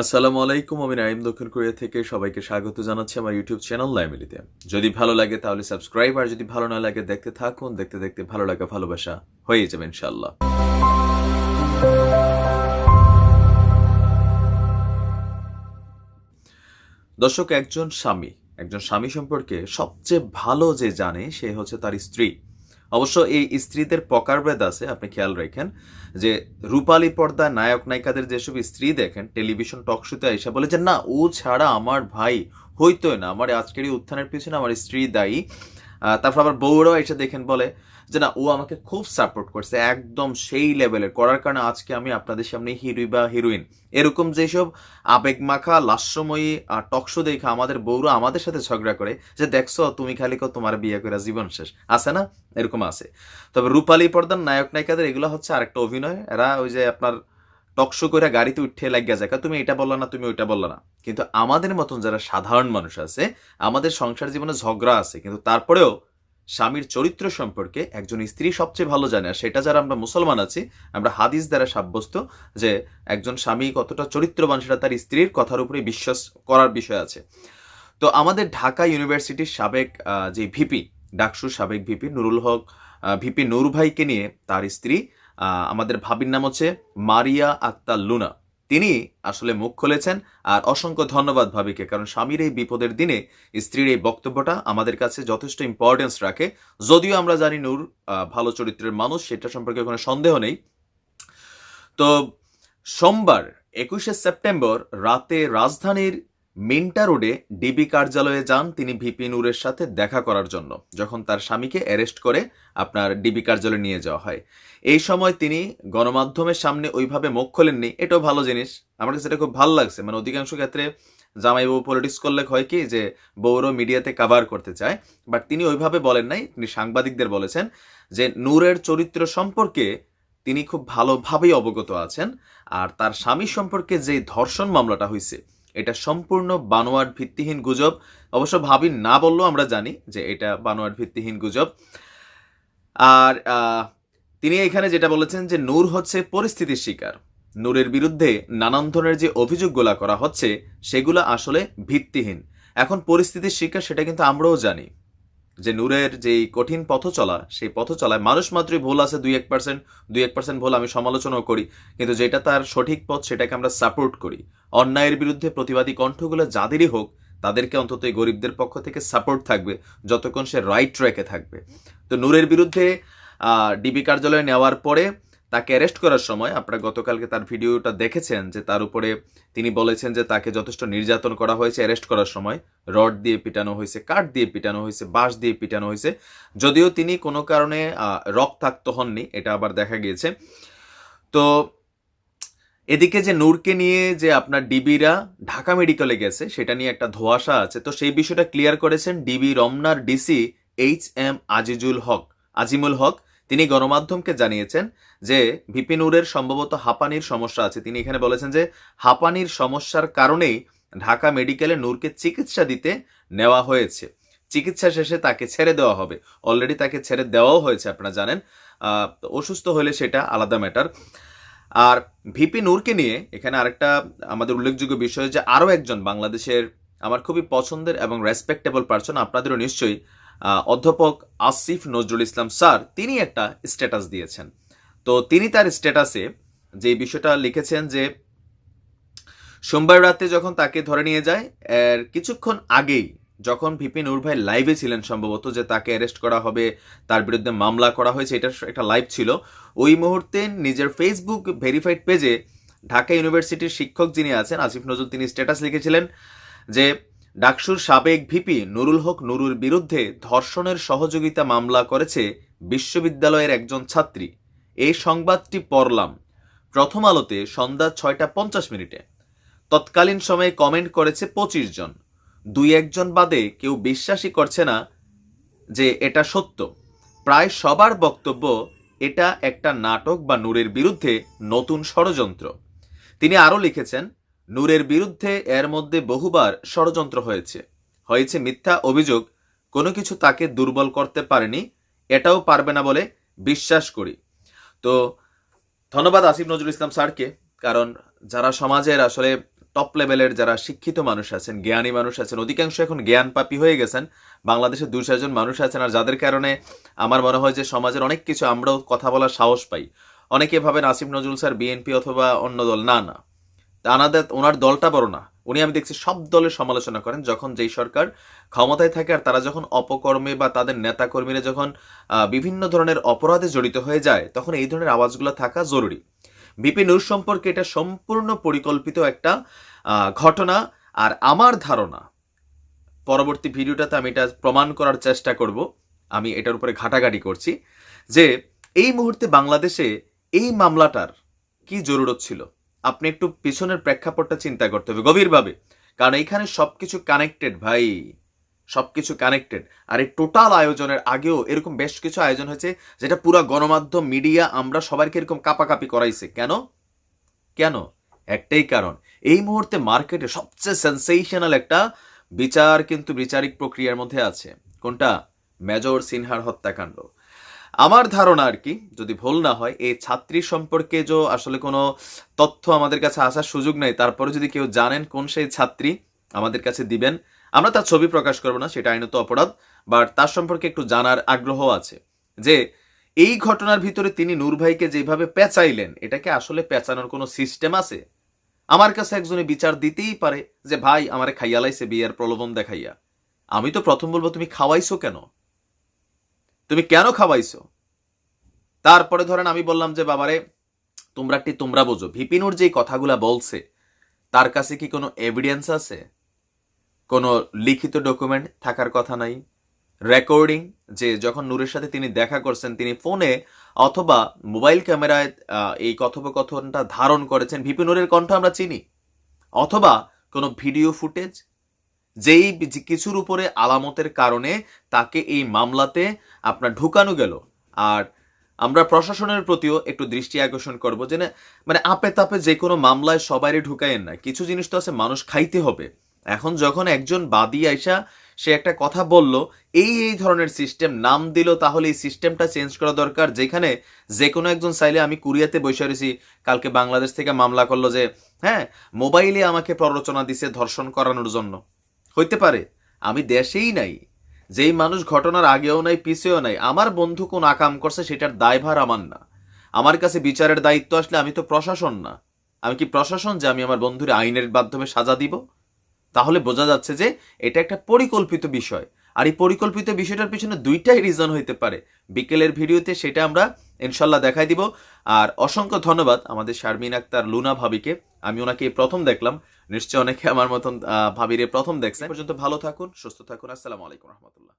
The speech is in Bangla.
আসসালামু আলাইকুম, আমি নাইম দক্ষিণ কোরিয়া থেকে সবাইকে স্বাগত জানাচ্ছি আমার ইউটিউব চ্যানেল লাইমিলিতে যদি ভালো লাগে তাহলে সাবস্ক্রাইব, আর যদি ভালো না লাগে দেখতে থাকুন, দেখতে দেখতে ভালো লাগা ভালোবাসা হয়ে যাবে ইনশাল্লাহ দর্শক, একজন স্বামী একজন স্বামী সম্পর্কে সবচেয়ে ভালো যে জানে সে হচ্ছে তার স্ত্রী। অবশ্য এই স্ত্রীদের প্রকারভেদ আছে, আপনি খেয়াল রাখেন, যে রূপালী পর্দা নায়ক নায়িকাদের যেসব স্ত্রী দেখেন, টেলিভিশন টক শোতে এসে বলে যে, না, ও ছাড়া আমার ভাই হইতোই না, আমার আজকের উত্থানের পিছনে আমার স্ত্রী দায়ী। তারপর আবার বউরাও এসে দেখেন বলে যে না, ও আমাকে খুব সাপোর্ট করছে, একদম সেই লেভেলের করার কারণে আজকে আমি আপনাদের সামনে হিরোই বা হিরোইন এরকম যেসব আবেগ মাখা, লাস্যময়ী টকশো দেখা আমাদের বউরা আমাদের সাথে ঝগড়া করে, যে দেখছ, তুমি খালি কো তোমার বিয়ে করে জীবন শেষ। আছে না? এরকম আছে। তবে রূপালী পর্দার নায়ক নায়িকাদের এগুলো হচ্ছে আরেকটা অভিনয়। এরা ওই যে আপনার টকশো করে গাড়িতে উঠে লাগিয়া যায় তুমি এটা বললা না, তুমি ওইটা বললা না। কিন্তু আমাদের মতন যারা সাধারণ মানুষ আছে, আমাদের সংসার জীবনে ঝগড়া আছে, কিন্তু তারপরেও স্বামীর চরিত্র সম্পর্কে একজন স্ত্রী সবচেয়ে ভালো জানে, আর সেটা যারা আমরা মুসলমান আছি, আমরা হাদিস দ্বারা সাব্যস্ত যে একজন স্বামী কতটা চরিত্রবান সেটা তার স্ত্রীর কথার উপরে বিশ্বাস করার বিষয় আছে। তো আমাদের ঢাকা ইউনিভার্সিটির সাবেক যে ভিপি, ডাকসুর সাবেক ভিপি নুরুল হক ভিপি নূর ভাইকে নিয়ে তার স্ত্রী আমাদের ভাবির নাম হচ্ছে মারিয়া আক্তার লুনা। তিনি আসলে মুখ খুলেছেন আর অসংখ্য ধন্যবাদ ভাবিকে, কারণ স্বামীর এই বিপদের দিনে স্ত্রীর এই বক্তব্যটা আমাদের কাছে যথেষ্ট ইম্পর্টেন্স রাখে। যদিও আমরা জানি নূর ভালো চরিত্রের মানুষ, সেটা সম্পর্কে কোনো সন্দেহ নেই। তো সোমবার, একুশে সেপ্টেম্বর রাতে রাজধানীর মিন্টা রোডে ডিবি কার্যালয়ে যান তিনি ভিপি নূরের সাথে দেখা করার জন্য, যখন তার স্বামীকে অ্যারেস্ট করে আপনার ডিবি কার্যালয়ে নিয়ে যাওয়া হয়। এই সময় তিনি গণমাধ্যমের সামনে ওইভাবে মুখ খোলেননি, এটাও ভালো জিনিস। আমার কাছে এটা খুব ভালো লাগছে। মানে অধিকাংশ ক্ষেত্রে জামাই বউ পলিটিক্স করলে হয় কি যে, বউরও মিডিয়াতে কাভার করতে চায় বাট তিনি ওইভাবে বলেন নাই। তিনি সাংবাদিকদের বলেছেন যে, নূরের চরিত্র সম্পর্কে তিনি খুব ভালোভাবেই অবগত আছেন, আর তার স্বামী সম্পর্কে যে ধর্ষণ মামলাটা হয়েছে এটা সম্পূর্ণ বানোয়াট ভিত্তিহীন গুজব। অবশ্য ভাবি না বললেও আমরা জানি যে এটা বানোয়াট ভিত্তিহীন গুজব। আর তিনি এখানে যেটা বলেছেন যে নূর হচ্ছে পরিস্থিতির শিকার। নূরের বিরুদ্ধে নানান ধরনের যে অভিযোগগুলো করা হচ্ছে, সেগুলো আসলে ভিত্তিহীন। এখন পরিস্থিতির শিকার সেটা কিন্তু আমরাও জানি। যে নূরের যেই কঠিন পথ চলা সেই পথ চলায় মানুষ মাত্রই ভুল আছে দুই এক পার্সেন্ট দুই এক পার্সেন্ট ভুল আমি সমালোচনাও করি। কিন্তু যেটা তার সঠিক পথ, সেটাকে আমরা সাপোর্ট করি। অন্যায়ের বিরুদ্ধে প্রতিবাদী কণ্ঠগুলো যাদেরই হোক, তাদেরকে অন্তত এই গরিবদের পক্ষ থেকে সাপোর্ট থাকবে, যতক্ষণ সে রাইট ট্র্যাকে থাকবে। তো নূরের বিরুদ্ধে ডিবি কার্যালয়ে নেওয়ার পরে তাকে অ্যারেস্ট করার সময় আপনারা গতকালকে তার ভিডিওটা দেখেছেন যে তার উপরে তিনি বলেছেন যে তাকে যথেষ্ট নির্যাতন করা হয়েছে অ্যারেস্ট করার সময়। রড দিয়ে পিটানো হয়েছে, কাঠ দিয়ে পিটানো হয়েছে, বাঁশ দিয়ে পিটানো হয়েছে। যদিও তিনি কোনো কারণে রক্তাক্ত হননি, এটা আবার দেখা গিয়েছে। তো এদিকে যে নূরকে নিয়ে যে আপনার ডিবিরা ঢাকা মেডিকেলে গেছে, সেটা নিয়ে একটা ধোঁয়াশা আছে। তো সেই বিষয়টা ক্লিয়ার করেছেন DB রমনার DC H M Azizul Haq, Azimul Haq. তিনি গণমাধ্যমকে জানিয়েছেন যে, ভিপি নূরের সম্ভবত হাঁপানির সমস্যা আছে। তিনি এখানে বলেছেন যে, হাঁপানির সমস্যার কারণেই ঢাকা মেডিকেলে নূরকে চিকিৎসা দিতে নেওয়া হয়েছে। চিকিৎসা শেষে তাকে ছেড়ে দেওয়া হবে। অলরেডি তাকে ছেড়ে দেওয়াও হয়েছে, আপনারা জানেন। অসুস্থ হলে সেটা আলাদা ম্যাটার। আর ভিপি নূরকে নিয়ে এখানে আরেকটা আমাদের উল্লেখযোগ্য বিষয় যে, আরও একজন বাংলাদেশের আমার খুবই পছন্দের এবং রেসপেক্টেবল পার্সন আপনাদেরও নিশ্চয়ই অধ্যাপক আসিফ নজরুল ইসলাম স্যার, তিনি একটা স্ট্যাটাস দিয়েছেন। তো তিনি তার স্ট্যাটাসে যে বিষয়টা লিখেছেন যে, সোমবার রাতে যখন তাকে ধরে নিয়ে যায়, এর কিছুক্ষণ আগেই যখন ভিপি নূর ভাই লাইভে ছিলেন সম্ভবত যে তাকে অ্যারেস্ট করা হবে, তার বিরুদ্ধে মামলা করা হয়েছে, এটা একটা লাইভ ছিল। ওই মুহূর্তে নিজের ফেসবুক ভেরিফাইড পেজে ঢাকা ইউনিভার্সিটির শিক্ষক যিনি আছেন, আসিফ নজরুল, তিনি স্ট্যাটাস লিখেছিলেন যে ডাকসুর সাবেক ভিপি নুরুল হক নুরুর বিরুদ্ধে ধর্ষণের সহযোগিতা মামলা করেছে বিশ্ববিদ্যালয়ের একজন ছাত্রী। এই সংবাদটি পড়লাম। প্রথম আলোতে সন্ধ্যা ছয়টা পঞ্চাশ মিনিটে। তৎকালীন সময়ে কমেন্ট করেছে পঁচিশ জন। দুই একজন বাদে কেউ বিশ্বাসই করছে না যে এটা সত্য। প্রায় সবার বক্তব্য, এটা একটা নাটক বা নূরের বিরুদ্ধে নতুন ষড়যন্ত্র। তিনি আরও লিখেছেন নূরের বিরুদ্ধে এর মধ্যে বহুবার ষড়যন্ত্র হয়েছে। হয়েছে মিথ্যা অভিযোগ, কোনো কিছু তাকে দুর্বল করতে পারেনি, এটাও পারবে না বলে বিশ্বাস করি। তো ধন্যবাদ আসিফ নজরুল ইসলাম স্যারকে, কারণ যারা সমাজের আসলে টপ লেভেলের যারা শিক্ষিত মানুষ আছেন, জ্ঞানী মানুষ আছেন, অধিকাংশ এখন জ্ঞান পাপী হয়ে গেছেন, বাংলাদেশে দু চারজন মানুষ আছেন, আর যাদের কারণে আমার মনে হয় যে সমাজের অনেক কিছু আমরাও কথা বলার সাহস পাই। অনেকে ভাবেন আসিফ নজরুল স্যার বিএনপি অথবা অন্য দল, না না। আনাদের, ওনার দলটা বড় না। উনি, আমি দেখছি, সব দলের সমালোচনা করেন, যখন যেই সরকার ক্ষমতায় থাকে আর তারা যখন অপকর্মে বা তাদের নেতাকর্মীরা যখন বিভিন্ন ধরনের অপরাধে জড়িত হয়ে যায়, তখন এই ধরনের আওয়াজগুলো থাকা জরুরি। বিপি নূর সম্পর্কে এটা সম্পূর্ণ পরিকল্পিত একটা ঘটনা আর আমার ধারণা, পরবর্তী ভিডিওটাতে আমি এটা প্রমাণ করার চেষ্টা করব, আমি এটার উপরে ঘাটাঘাটি করছি, যে এই মুহূর্তে বাংলাদেশে এই মামলাটার কি জরুরত ছিল? আপনি একটু পিছনের প্রেক্ষাপটটা চিন্তা করতে হবে, গভীরভাবে। কারণ এইখানে সবকিছু কানেক্টেড ভাই। সবকিছু কানেক্টেড আর এই টোটাল আয়োজনের আগেও এরকম বেশ কিছু আয়োজন হয়েছে, যেটা পুরো গণমাধ্যম মিডিয়া আমরা সবাইকে এরকম কাপাকাপি করাইছে। কেন? কেন? একটাই কারণ, এই মুহূর্তে মার্কেটে সবচেয়ে সেন্সেশনাল একটা বিচার কিন্তু বিচারিক প্রক্রিয়ার মধ্যে আছে। কোনটা? মেজর সিনহার হত্যাকাণ্ড। আমার ধারণা আর কি, যদি ভুল না হয়, এই ছাত্রী সম্পর্কে যে আসলে কোনো তথ্য আমাদের কাছে আসার সুযোগ নেই, তারপরে যদি কেউ জানেন কোন সেই ছাত্রী আমাদের কাছে দিবেন, আমরা তার ছবি প্রকাশ করব না, সেটা আইনত অপরাধ, বাট তার সম্পর্কে একটু জানার আগ্রহ আছে, যে এই ঘটনার ভিতরে তিনি নূর ভাইকে যেভাবে পেঁচাইলেন, এটাকে আসলে পেঁচানোর কোনো সিস্টেম আছে? আমার কাছে একজনে বিচার দিতেই পারে যে, ভাই, আমারে খাইয়া লাইছে, বিয়ের প্রলোভন দেখাইয়া। আমি তো প্রথম বলব, তুমি খাওয়াইছো কেন? তুমি কেন খাওয়াইছো? তারপরে ধরেন আমি বললাম যে, বাবারে, তোমরা একটি তোমরা বোঝো। ভিপিনুর যে কথাগুলা বলছে, তার কাছে কি কোনো এভিডেন্স আছে? কোনো লিখিত ডকুমেন্ট থাকার কথা নাই? রেকর্ডিং যে যখন নূরের সাথে তিনি দেখা করছেন, তিনি ফোনে অথবা মোবাইল ক্যামেরায় এই কথোপকথনটা ধারণ করেছেন। ভিপিনুরের কণ্ঠ আমরা চিনি। অথবা কোনো ভিডিও ফুটেজ যেই কিছুর উপরে আলামতের কারণে তাকে এই মামলাতে আপনার ঢুকানো গেল। আর আমরা প্রশাসনের প্রতিও একটু দৃষ্টি আকর্ষণ করব যে মানে আপে তাপে যে কোনো মামলায় সবারই ঢুকায়েন না। কিছু জিনিস তো আছে, মানুষ খাইতে হবে। এখন যখন একজন বাদী আইসা সে একটা কথা বলল, এই এই ধরনের সিস্টেম, নাম দিল, তাহলে এই সিস্টেমটা চেঞ্জ করা দরকার, যেখানে যে কোনো একজন চাইলে আমি কুরিয়াতে বসে রয়েছি, কালকে বাংলাদেশ থেকে মামলা করল যে হ্যাঁ মোবাইলে আমাকে প্ররোচনা দিছে ধর্ষণ করানোর জন্য। হইতে পারে, আমি দেশেই নাই। যেই মানুষ ঘটনার আগেও নাই, পিছেও নাই, আমার বন্ধু কোন আকাম করছে সেটার দায়ভার আমার না। আমার কাছে বিচারের দায়িত্ব আসলে আমি তো প্রশাসন না। আমি কি প্রশাসন যে আমি আমার বন্ধুর আইনের মাধ্যমে সাজা দিব? তাহলে বোঝা যাচ্ছে যে এটা একটা পরিকল্পিত বিষয়। আর এই পরিকল্পিত বিষয়টার পিছনে দুইটাই রিজন হইতে পারে। বিকেলের ভিডিওতে সেটা আমরা ইনশাল্লাহ দেখাই দিব। আর অসংখ্য ধন্যবাদ আমাদের শারমিন আক্তার লুনা ভাবিকে। আমি ওনাকে প্রথম দেখলাম। নিশ্চয় অনেকে আমার মতন ভাবিরে প্রথম দেখছেন। পর্যন্ত ভালো থাকুন, সুস্থ থাকুন। আসসালামু আলাইকুম রহমতুল্লাহ।